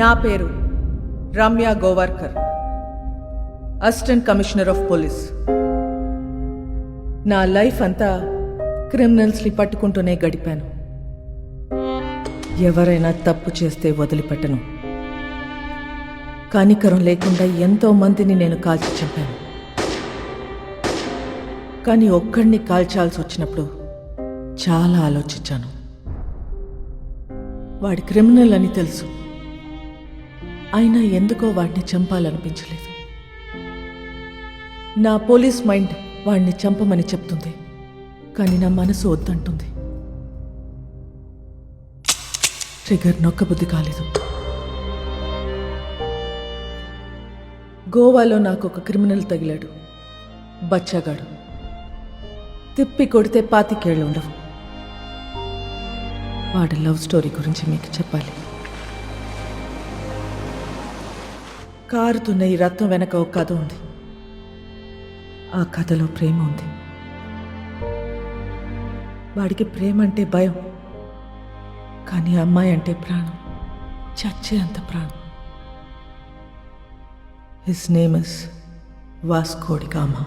నా పేరు Ramya Govarkar assistant commissioner of police. నా లైఫ్ అంతా క్రిమినల్స్ని పట్టుకుంటూనే గడిపాను. ఎవరైనా తప్పు చేస్తే వదిలిపెట్టను. కనికరం లేకుండా ఎంతో మందిని నేను కాల్చి చంపాను. కానీ ఒక్కడిని కాల్చాల్సి వచ్చినప్పుడు చాలా ఆలోచించాను. వాడి క్రిమినల్ అని తెలుసు. అయినా ఎందుకో వాడిని చంపాలనిపించలేదు. నా పోలీస్ మైండ్ వాడిని చంపమని చెప్తుంది. కానీ నా మనసు వద్దంటుంది. ట్రిగర్ నొక్కబుద్ధి కాలేదు. గోవాలో నాకు ఒక క్రిమినల్ తగిలాడు. బచ్చాగాడు. తిప్పి కొడితే పాతికేళ్ళు ఉండవు. వాడి లవ్ స్టోరీ గురించి మీకు చెప్పాలి. కారుతున్న ఈ రత్నం వెనక ఒక కథ ఉంది. ఆ కథలో ప్రేమ ఉంది. వాడికి ప్రేమ అంటే భయం. కానీ అమ్మాయి అంటే ప్రాణం. చచ్చే అంత ప్రాణం his name is Vasco da Gama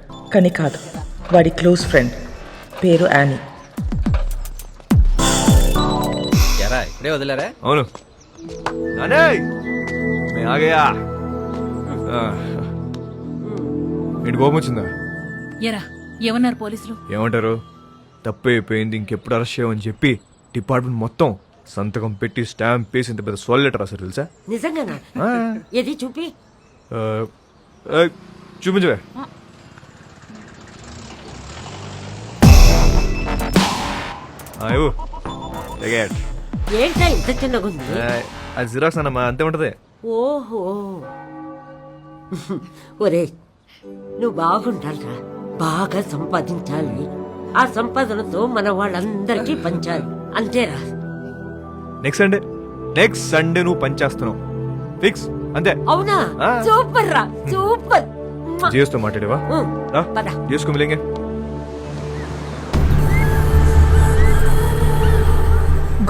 కానీ కాదు వాడి క్లోజ్ ఫ్రెండ్. పేరు యానీ. ఎరా ఇప్పుడే వదిలేరా? అవును. నానే ఆగయా ఏంటి కోపం వచ్చిందా? ఎరా ఏమన్నారు పోలీసులు? ఏమంటారు? తప్పు అయిపోయింది ఇంకెప్పుడు అరెస్ట్ చేయమని చెప్పి డిపార్ట్మెంట్ మొత్తం సంతకం పెట్టి స్టాంప్ వేసి ఇంత పెద్ద సోల్ లెటర్ రాశారు తెలుసా? నిజంగానా? ఏది చూపి? చూపించవే. ఇవ్వు. It. ఏంటా ఇంత చిన్నగా ఉంది? ఆ, అది జిరాక్స్ అన్నమా అంతే ఉంటది. ఓహో. ఒరే నువ్వు బాగుండాలిరా. బాగా సంపాదించాలి. ఆ సంపాదనతో మన వాళ్ళందరికీ పంచాలి. అంతేరా. నెక్స్ట్ సండే నెక్స్ట్ సండే నువ్వు పని చేస్తున్నావు. ఫిక్స్ అంతే. అవునా? ఆ. సూపర్ రా సూపర్. మ్మ. జియోస్తో మాట్లాడేవా? ఉమ్, పద. మిలేంగే.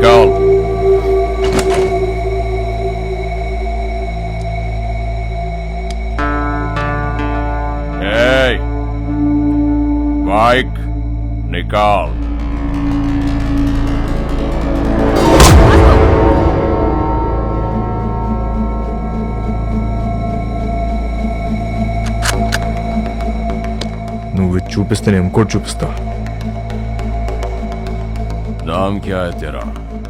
Take all. Hey! Mike, Nikal. నువ్వు చూపిస్తే నేను ఇంకోటి చూపిస్తా నామ్ క్యా తెరా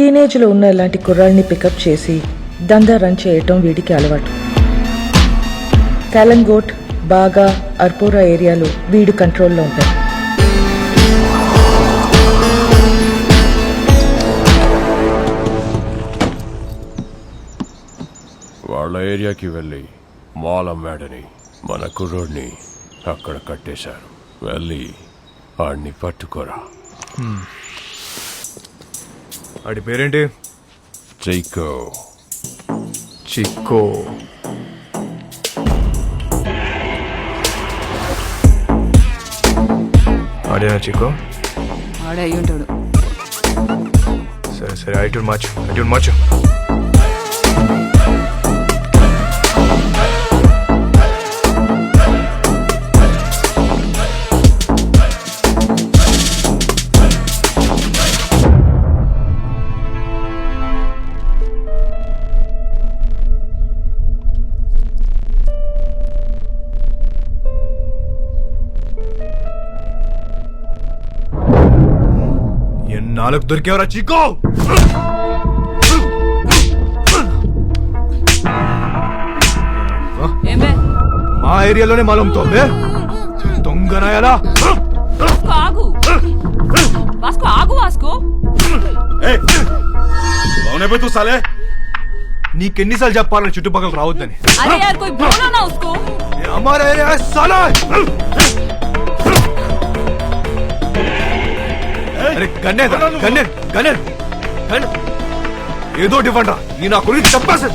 టీనేజ్లో ఉన్న ఇలాంటి కుర్రాళ్ళని పికప్ చేసి దందా రన్ చేయటం వీడికి అలవాటు. కాలంగోట్ బాగా అర్పోరా ఏరియాలు వీడి కంట్రోల్లో ఉంటాయి వాళ్ళ ఏరియాకి వెళ్ళి మాల్ అమ్మాడని మన కుర్రోడిని అక్కడ కట్టేశారు. వెళ్ళి వాడిని పట్టుకోరా. ఆడి పేరేంటి? చైకో చిక్కో ఆడేనా చిక్కో ఆడే అయ్యి ఉంటాడు సరే సరే ఐటూన్ మార్చు ఐటూన్ మార్చు. ఎన్నాళ్ళకు దొరికేవరా చిక్కో ఏమే మా ఏరియాలోనే మాలంతోంది దొంగనాయాలా వాస్కో ఆగు వాస్కో ఆగు వాస్కో నీకెన్నిసార్లు చెప్పాలని చుట్టుపక్కల రావద్దని अरे यार कोई बोलो ना उसको ये हमारा एरिया है साला ఏదో రా. ఈ నా గురించి చెప్పేసి